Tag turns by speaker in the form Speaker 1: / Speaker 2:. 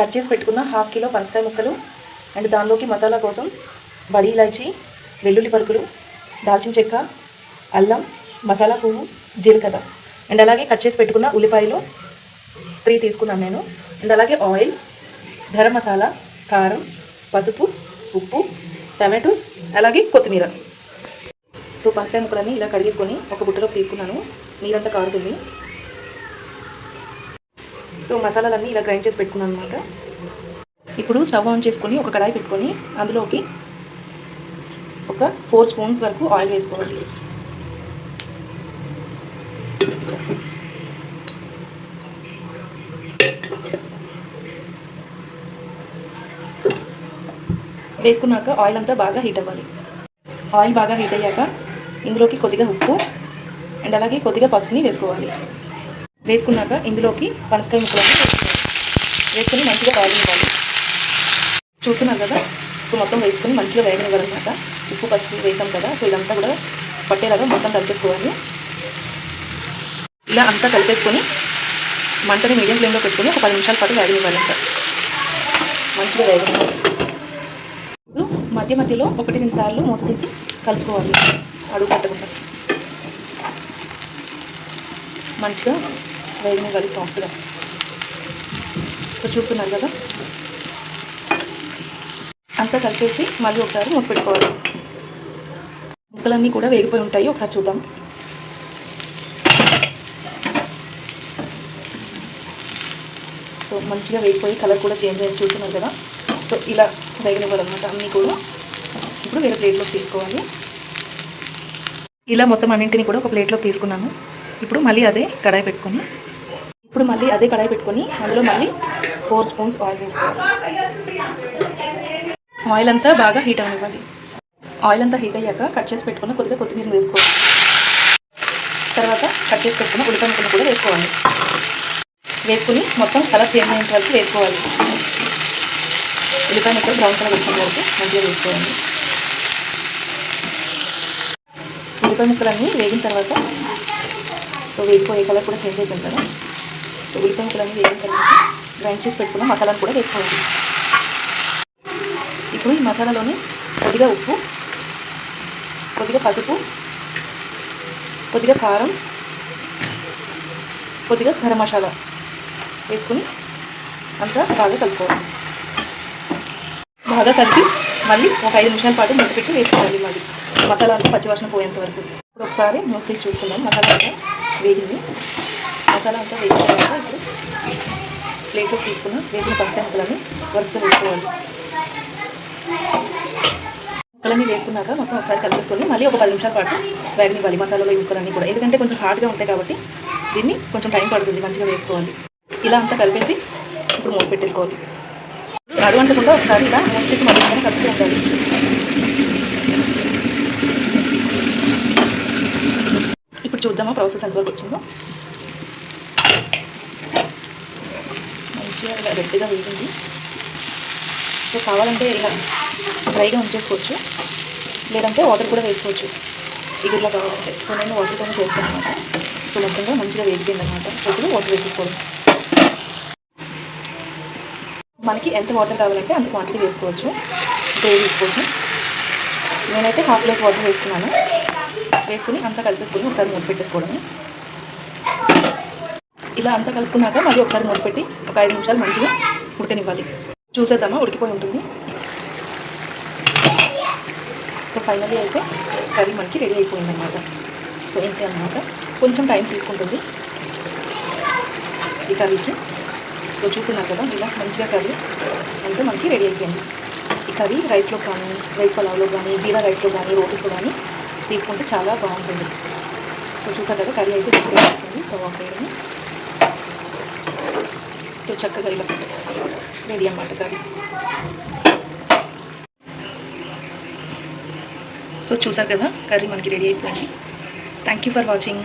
Speaker 1: Cut చేసి పెట్టుకున్న half kilo పనసకాయ ముక్కలు అండ్ దానిలోకి మసాలా కోసం బడి ఇలాచి వెల్లుల్లి పరుకులు దాల్చిన చెక్క అల్లం మసాలా పువ్వు జీలకర్ర. అండ్ అలాగే కట్ చేసి పెట్టుకున్న ఉల్లిపాయలు త్రీ తీసుకున్నాను నేను. అండ్ అలాగే ఆయిల్ గరం మసాలా కారం పసుపు ఉప్పు టమాటోస్ అలాగే కొత్తిమీర. సో పనసకాయ ముక్కలన్నీ ఇలా కడిగేసుకొని ఒక బుట్టలోకి తీసుకున్నాను. నీరంతా కారుతుంది. సో మసాలాలన్నీ ఇలా గ్రైండ్ చేసి పెట్టుకున్నాను అనమాట ఇప్పుడు స్టవ్ ఆన్ చేసుకొని ఒక కడాయి పెట్టుకొని అందులోకి ఒక ఫోర్ స్పూన్స్ వరకు ఆయిల్ వేసుకోవాలి. వేసుకున్నాక ఆయిల్ అంతా బాగా హీట్ అవ్వాలి. ఆయిల్ బాగా హీట్ అయ్యాక ఇందులోకి కొద్దిగా ఉప్పు అండ్ అలాగే కొద్దిగా పసుపుని వేసుకోవాలి. వేసుకున్నాక ఇందులోకి పనసకాయ ముక్కలన్నీ వేసుకోవాలి వేసుకొని మంచిగా వేగనివ్వాలి చూస్తున్నారు కదా? సో మొత్తం వేసుకొని మంచిగా వేగనివ్వాలన్నమాట. ఉప్పు పసుపు వేసాం కదా? సో ఇదంతా కూడా పట్టేలాగా మొత్తం కలిపేసుకోవాలి. ఇలా అంతా కలిపేసుకొని మంటని మీడియం ఫ్లేమ్లో పెట్టుకొని ఒక పది నిమిషాల పాటు వేగనివ్వాలంట. మంచిగా వేగనివ్వాలి. ఇప్పుడు మధ్య మధ్యలో ఒకటి రెండు సార్లు మూత తీసి కలుపుకోవాలి. అడుగు పట్టకుండా. మంచిగా వేగనివ్వాలి సాఫ్ట్గా సో చూస్తున్నారు కదా. అంతా కలిపేసి మళ్ళీ ఒకసారి మూత పెట్టుకోవాలి. ముక్కలన్నీ కూడా వేగిపోయి ఉంటాయి. ఒకసారి చూద్దాం. సో మంచిగా వేగిపోయి కలర్ కూడా చేంజ్ అయ్యి చూస్తున్నారు కదా. సో ఇలా వేగనివ్వాలన్నమాట. అన్నీ కూడా ఇప్పుడు వేరే ప్లేట్లోకి తీసుకోవాలి. ఇలా మొత్తం అన్నింటినీ కూడా ఒక ప్లేట్లోకి తీసుకున్నాను. ఇప్పుడు మళ్ళీ అదే కడాయి పెట్టుకొని ఇప్పుడు మళ్ళీ అదే కడాయి పెట్టుకొని అందులో మళ్ళీ ఫోర్ స్పూన్స్ ఆయిల్ వేసుకోవాలి. ఆయిల్ అంతా బాగా హీట్ అవ్వాలి ఆయిల్ అంతా హీట్ అయ్యాక కట్ చేసి పెట్టుకుని కొద్దిగా కొత్తిమీర వేసుకోవాలి. తర్వాత కట్ చేసి పెట్టుకున్న ఉల్లిపాయ కూడా వేసుకోవాలి. వేసుకుని మొత్తం కలర్ చేంజ్ అయ్యేంత వరకు వేసుకోవాలి. ఉల్లిపాయ ముక్కలు బ్రౌన్ కలర్ వచ్చిన వరకు మంచిగా వేసుకోవాలి. ఉల్లిపాయ ముక్కలన్నీ వేగిన తర్వాత సో వేగిపోయే కలర్ కూడా చేంజ్ అయిపోయింది కదా. ఉల్లిపాయ ముక్కలన్నీ వేగిన తర్వాత గ్రైండ్ చేసి పెట్టుకున్న మసాలాను కూడా వేసుకోవాలి. ఇప్పుడు ఈ మసాలాలోని కొద్దిగా ఉప్పు కొద్దిగా పసుపు కొద్దిగా కారం కొద్దిగా గరం మసాలా వేసుకుని అంతా బాగా కలుపుకోవాలి. బాగా కలిపి మళ్ళీ ఒక ఐదు నిమిషాల పాటు మూత పెట్టి వేసుకోవాలి మళ్ళీ. మసాలా అంతా పచ్చివాసన పోయేంత వరకు. ఇప్పుడు ఒకసారి మూత తీసి చూసుకుందాం. మసాలా అంతా వేగింది. మసాలా అంతా వేగిన ఇప్పుడు ప్లేట్లో తీసుకున్న వేసిన పచ్చడి ముక్కలని వరుసగా వేసుకోవాలి. ముక్కలన్నీ వేసుకున్నాక మొత్తం ఒకసారి కలిపేసుకొని మళ్ళీ ఒక పది నిమిషాల పాటు వేగనివ్వాలి మసాలాలో ఈ ముక్కలన్నీ కూడా. ఎందుకంటే కొంచెం హార్డ్గా ఉంటాయి కాబట్టి దీన్ని కొంచెం టైం పడుతుంది మంచిగా వేసుకోవాలి ఇలా అంతా కలిపేసి ఇప్పుడు మూత పెట్టేసుకోవాలి. అడుగు అంటకుండా ఒకసారి ఇలా మూత చేసి మళ్ళీ కలిపి కలుపుతూ ఉండాలి. ఇప్పుడు చూద్దామా ప్రాసెస్ ఎంతవరకు వచ్చిందో. మంచిగా ఇలా గట్టిగా వేసింది సో కావాలంటే ఇలా డ్రైగా ఉంచేసుకోవచ్చు. లేదంటే వాటర్ కూడా వేసుకోవచ్చు. ఇగురులా కావాలంటే. సో నేను వాటర్తోనే చేస్తాను అనమాట సో మొత్తంగా మంచిగా వేగిపోయింది అనమాట సో ఇప్పుడు వాటర్ వేసేసుకోవడం. మనకి ఎంత వాటర్ కావాలంటే అంత క్వాంటిటీ వేసుకోవచ్చు. గ్రేవీ కోసం. నేనైతే హాఫ్ గ్లాస్ వాటర్ వేసుకున్నాను. వేసుకుని అంతా కలిపేసుకుని ఒకసారి మూత పెట్టేసుకోవడం ఇలా అంతా కలుపుకున్నాక మళ్ళీ ఒకసారి మూత పెట్టి ఒక ఐదు నిమిషాలు మంచిగా ఉడకనివ్వాలి. చూసేద్దామా? ఉడికిపోయి ఉంటుంది. సో ఫైనలీ అయితే కర్రీ మనకి రెడీ అయిపోయింది అనమాట సో ఇంతే అనమాట కొంచెం టైం తీసుకుంటుంది ఈ కర్రీకి. సో చూస్తున్నారు కదా ఇలా మంచిగా కర్రీ అంటే మనకి రెడీ అయిపోయింది. ఈ కర్రీ రైస్లో కానీ రైస్ పలావ్లో కానీ జీరా రైస్లో కానీ రోటీస్లో కానీ తీసుకుంటే చాలా బాగుంటుంది. సో చూసారు కదా కర్రీ అయితే రెడీ అయిపోయింది. సో ఆఫ్ సో చక్కగా ఇలా రెడీ అన్నమాట కర్రీ సో చూసారు కదా కర్రీ మనకి రెడీ అయిపోయింది థ్యాంక్ యూ ఫర్ వాచింగ్